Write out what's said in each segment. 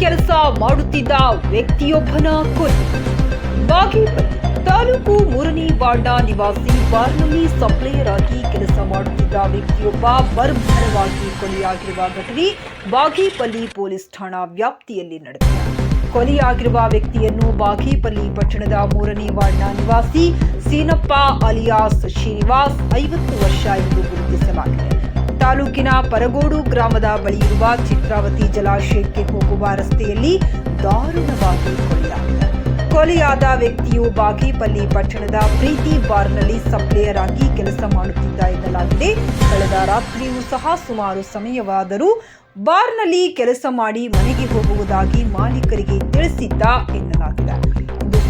ಕೆಲಸ ಮಾಡುತ್ತಿದ್ದ ವ್ಯಕ್ತಿಯೊಬ್ಬನ ಕೊಲೆ. ಬಾಗೇಪಲ್ಲಿ, ತಾಲೂಕು ಮೂರನೇ ವಾರ್ಡ್ನ ನಿವಾಸಿ ಬಾರ್ನಲ್ಲಿ ಸಪ್ಲೈಯರ್ ಆಗಿ ಕೆಲಸ ಮಾಡುತ್ತಿದ್ದ ವ್ಯಕ್ತಿಯೊಬ್ಬ ಬರ್ಭರವಾಗಿ ಕೊಲೆಯಾಗಿರುವ ಘಟನೆ ಬಾಗೇಪಲ್ಲಿ ಪೊಲೀಸ್ ಠಾಣಾ ವ್ಯಾಪ್ತಿಯಲ್ಲಿ ನಡೆದಿದೆ. ಕೊಲೆಯಾಗಿರುವ ವ್ಯಕ್ತಿಯನ್ನು ಬಾಗೇಪಲ್ಲಿ ಪಟ್ಟಣದ ಮೂರನೇ ವಾರ್ಡ್ನ ನಿವಾಸಿ ಸೀನಪ್ಪ ಅಲಿಯಾಸ್ ಶ್ರೀನಿವಾಸ್ ಐವತ್ತು ವರ್ಷ ಎಂದು ಗುರುತಿಸಲಾಗಿದೆ. ತಾಲೂಕಿನ ಪರಗೋಡು ಗ್ರಾಮದ ಬಳಿ ಇರುವ ಚಿತ್ರಾವತಿ ಜಲಾಶಯಕ್ಕೆ ಹೋಗುವ ರಸ್ತೆಯಲ್ಲಿ ದಾರುಣವಾಗಿ ಕೊಲೆಯಾಗಿದೆ. ಕೊಲೆಯಾದ ವ್ಯಕ್ತಿಯು ಬಾಗೇಪಲ್ಲಿ ಪಟ್ಟಣದ ಪ್ರೀತಿ ಬಾರ್ನಲ್ಲಿ ಸಪ್ಲೇಯರ್ ಆಗಿ ಕೆಲಸ ಮಾಡುತ್ತಿದ್ದ ಎನ್ನಲಾಗಿದೆ. ಕಳೆದ ರಾತ್ರಿಯೂ ಸಹ ಸುಮಾರು ಸಮಯವಾದರೂ ಬಾರ್ನಲ್ಲಿ ಕೆಲಸ ಮಾಡಿ ಮನೆಗೆ ಹೋಗುವುದಾಗಿ ಮಾಲೀಕರಿಗೆ ತಿಳಿಸಿದ್ದ ಎನ್ನಲಾಗಿದೆ.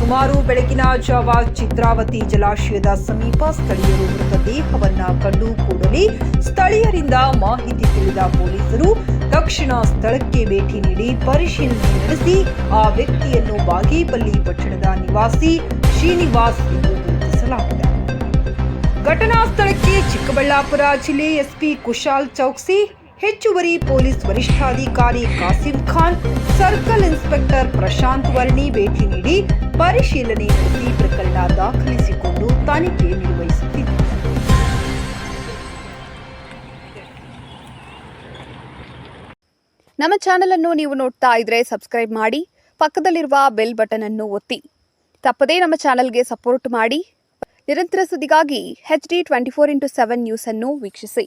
ಸುಮಾರು ಬೆಳಕಿನ ಜಾವ ಚಿತ್ರಾವತಿ ಜಲಾಶಯದ ಸಮೀಪ ಸ್ಥಳೀಯರು ಮೃತದೇಹವನ್ನ ಕಂಡು ಕೂಡಲೇ ಸ್ಥಳೀಯರಿಂದ ಮಾಹಿತಿ ತಿಳಿದ ಪೊಲೀಸರು ತಕ್ಷಣ ಸ್ಥಳಕ್ಕೆ ಭೇಟಿ ನೀಡಿ ಪರಿಶೀಲನೆ ನಡೆಸಿ ಆ ವ್ಯಕ್ತಿಯನ್ನು ಬಾಗೇಪಲ್ಲಿ ಪಟ್ಟಣದ ನಿವಾಸಿ ಶ್ರೀನಿವಾಸ್ ಎಂದು ಗುರುತಿಸಲಾಗಿದೆ. ಘಟನಾ ಸ್ಥಳಕ್ಕೆ ಚಿಕ್ಕಬಳ್ಳಾಪುರ ಜಿಲ್ಲೆ ಎಸ್ಪಿ ಕುಶಾಲ್ ಚೌಕ್ಸಿ ಹೆಚ್ಚುವರಿ ಪೊಲೀಸ್ ವರಿಷ್ಠಾಧಿಕಾರಿ ಕಾಸಿಂ ಖಾನ್, ಸರ್ಕಲ್ ಇನ್ಸ್ಪೆಕ್ಟರ್ ಪ್ರಶಾಂತ್ ವರ್ಣಿ ಭೇಟಿ ನೀಡಿ ಪರಿಶೀಲನೆ ನಡೆಸಿ ಪ್ರಕರಣ ದಾಖಲಿಸಿಕೊಂಡು ತನಿಖೆ ನಿರ್ವಹಿಸುತ್ತಿದೆ ನಮ್ಮ ಚಾನೆಲ್ ಅನ್ನು ನೀವು ನೋಡ್ತಾ ಇದ್ರೆ ಸಬ್ಸ್ಕ್ರೈಬ್ ಮಾಡಿ, ಪಕ್ಕದಲ್ಲಿರುವ ಬೆಲ್ ಬಟನ್ ಅನ್ನು ಒತ್ತಿ. ತಪ್ಪದೇ ನಮ್ಮ ಚಾನೆಲ್ಗೆ ಸಪೋರ್ಟ್ ಮಾಡಿ. ನಿರಂತರ ಸುದ್ದಿಗಾಗಿ H D twenty four into seven news ಅನ್ನು ವೀಕ್ಷಿಸಿ.